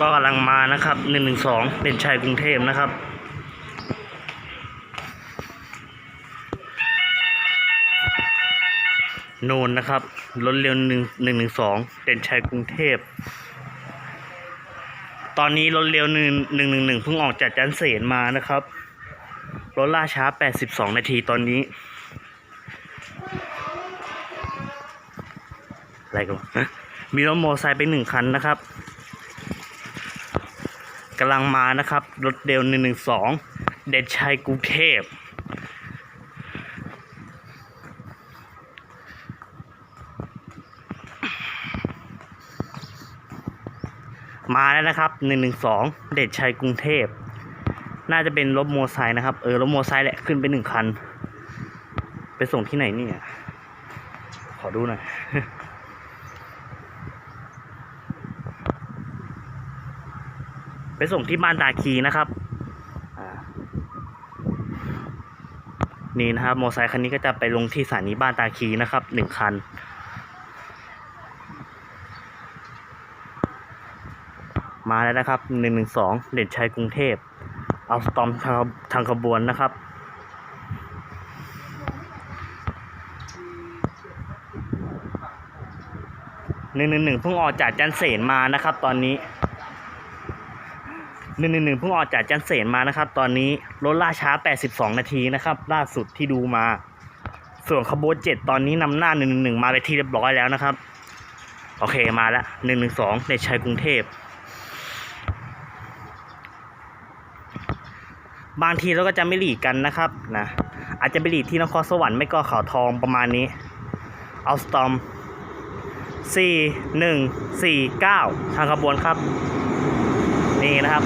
ก็กำลังมานะครับหนึ่งหนึ่งสองเป็นชัยกรุงเทพนะครับโนนนะครับรถเร็วหนึ่งหนึ่งหนึ่งสองเด่นชัยกรุงเทพ ตอนนี้รถเร็วหนึ่งหนึ่งหนึ่งหนึ่งเพิ่งออกจากจันเสนมานะครับรถล่าช้าแปดสิบสองนาทีตอนนี้อะไรกันวะมีรถมอเตอร์ไซค์ไปหนึ่งคันนะครับ กำลังมานะครับ รถเดลหนึ่งหนึ่งสองเด่นชัยกรุงเทพมาแล้วนะครับหนึ่งหนึ่งสองเดชชัยกรุงเทพ น่าจะเป็นรถมอไซค์นะครับ เออ รถมอไซค์แหละ ขึ้นไปหนึ่งคัน ไปส่งที่ไหนเนี่ย ขอดูหน่อย ไปส่งที่บ้านตาคีนะครับอ่านี่นะครับมอเตอร์ไซค์คันนี้ก็จะไปลงที่สถานีบ้านตาคีนะครับหนึ่งคัน มาแล้วนะครับหนึ่งหนึ่งสองเด่นชัยกรุงเทพเอาสตอมทางทางขบวนนะครับหนึ่งหนึ่งหนึ่งเพิ่งออกจากจันเสนมานะครับ ตอนนี้ หนึ่งหนึ่งหนึ่งเพิ่งออกจากจันเสนมานะครับ ตอนนี้รถล่าช้า 82 นาทีนะครับ ล่าสุดที่ดูมา ส่วนขบวนเจ็ดตอนนี้นำหน้าหนึ่งหนึ่งหนึ่งมาไปที่เรียบร้อยแล้วนะครับ โอเคมาแล้วหนึ่งหนึ่งสองเด็กชายกรุงเทพ บางทีเราก็จะไม่หลีกกันนะครับนะอาจจะไปหลีกที่นครสวรรค์ไม่ก็เขาทองประมาณนี้ เอาสตอมสี่หนึ่งสี่เก้าทางขบวนครับ นีนะครับ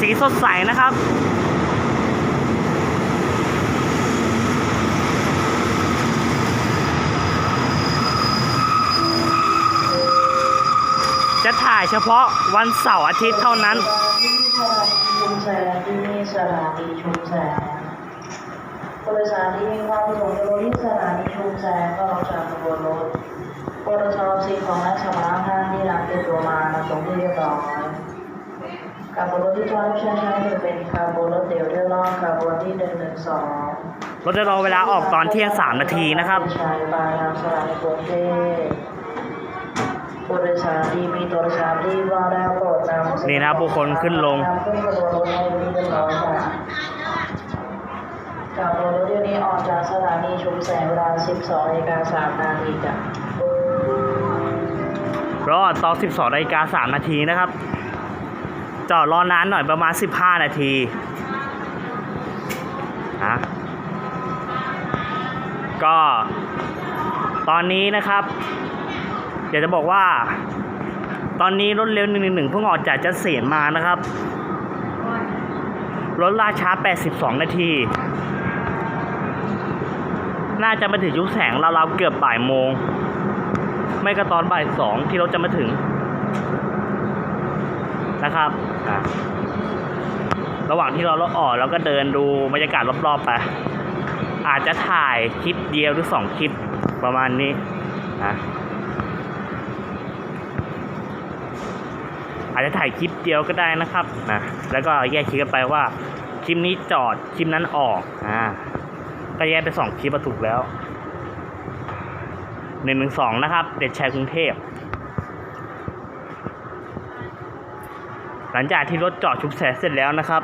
สีสดใสนะครับจะถ่ายเฉพาะวันเสาร์อาทิตย์เท่านั้น ผู้โดยสารที่มีความประสงค์จะลงที่สถานีชุมแสงก็ลงจากขบวนรถ ปตทสิ่งของและสมาร์ทท่านที่นำติดตัวมาตรงที่เรียบร้อยขบวนรถที่ท่านใช้ใช้เป็นขบวนรถเดี่ยวเที่ยวรอบขบวนที่หนึ่งหนึ่งสองรถจะรอเวลาออกตอนเที่ยงสามนาทีนะครับใช้ปลายทางสถานีกรุงเทพผู้โดยสารที่มีตัวโดยสารที่ว่าแล้วโปรดนำนี่นะครับบุคคลขึ้นลงขึ้นขบวนรถให้เรียบร้อยค่ะจากรถเที่ยวนี้ออกจากสถานีชุมแสงเวลา 12นาฬิกา3นาทีจ้ะ รอตอน12นาฬิกา3นาทีนะครับ จอดรอนานหน่อยประมาณ 15 นาทีนะก็ตอนนี้นะครับ อยากจะบอกว่า ตอนนี้รถเร็ว 111 เพิ่งออกจากจัดเสียนมานะครับ รถล่าช้า 82 นาที น่าจะมาถึงยุคแสงราวๆเกือบบ่ายโมง ไม่ก็ตอนบ่ายสองที่รถจะมาถึงนะครับอะระหว่างที่เรารถออกเราก็เดินดูบรรยากาศรอบๆไป อาจจะถ่ายคลิปเดียวหรือสองคลิปประมาณนี้นะอาจจะถ่ายคลิปเดียวก็ได้นะครับนะแล้วก็แยกคลิปกันไปว่าคลิปนี้จอดคลิปนั้นออกอ่าก็แยกไปสองคลิปมาถูกแล้ว หนึ่งหนึ่งสองนะครับ เด็ดชัยกรุงเทพ หลังจากที่รถจอดชุบแสเสร็จแล้วนะครับ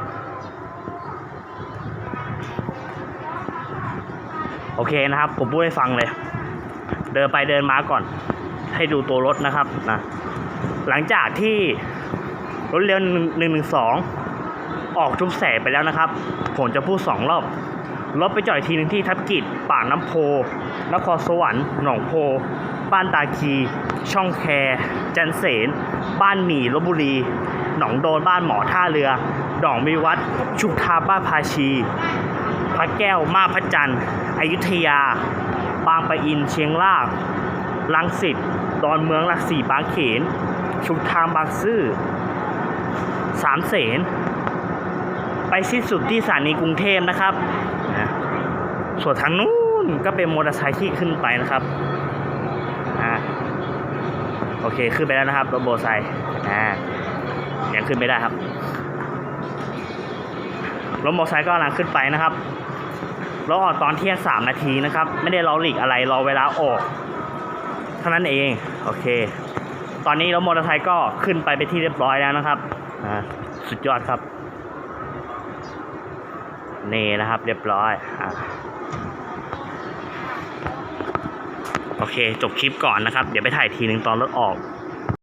โอเคนะครับ ผมพูดให้ฟังเลย เดินไปเดินมาก่อน ให้ดูตัวรถนะครับนะหลังจากที่รถเร็วหนึ่งหนึ่งสองออกชุบแสไปแล้วนะครับ ผมจะพูดสองรอบรถไปจอดอีกทีหนึ่งที่ทับกิจปากน้ำโพ นครสวรรค์หนองโพ บ้านตาคี ช่องแคจันเสน บ้านหมี่ลบบุรี หนองโดนบ้านหมอท่าเรือ ดองมีวัดชุกทาบ้านภาชี พระแก้วมาพระจันทร์อยุธยา บางปะอินเชียงรากลังสิตดอนเมืองหลักสี่บางเขน ชุกทางบางซื่อสามเสน ไปสิ้นสุดที่สถานีกรุงเทพนะครับ ส่วนทางนู้น ก็เป็นมอเตอร์ไซค์ที่ขึ้นไปนะครับอ่าโอเคขึ้นไปแล้วนะครับรถโบไซอ่ายังขึ้นไม่ได้ครับรถโมอไซค์ก็กำลังขึ้นไปนะครับเราออกตอนเที่ยงสามนาทีนะครับ ไม่ได้รอหลีกอะไรรอเวลาออกเท่านั้นเองโอเค ตอนนี้รถมอเตอร์ไซค์ก็ขึ้นไปไปที่เรียบร้อยแล้วนะครับอ่าสุดยอดครับนี่นะครับ เรียบร้อยอะ โอเค จบคลิปก่อนนะครับ เดี๋ยวไปถ่ายทีหนึ่งตอนรถออก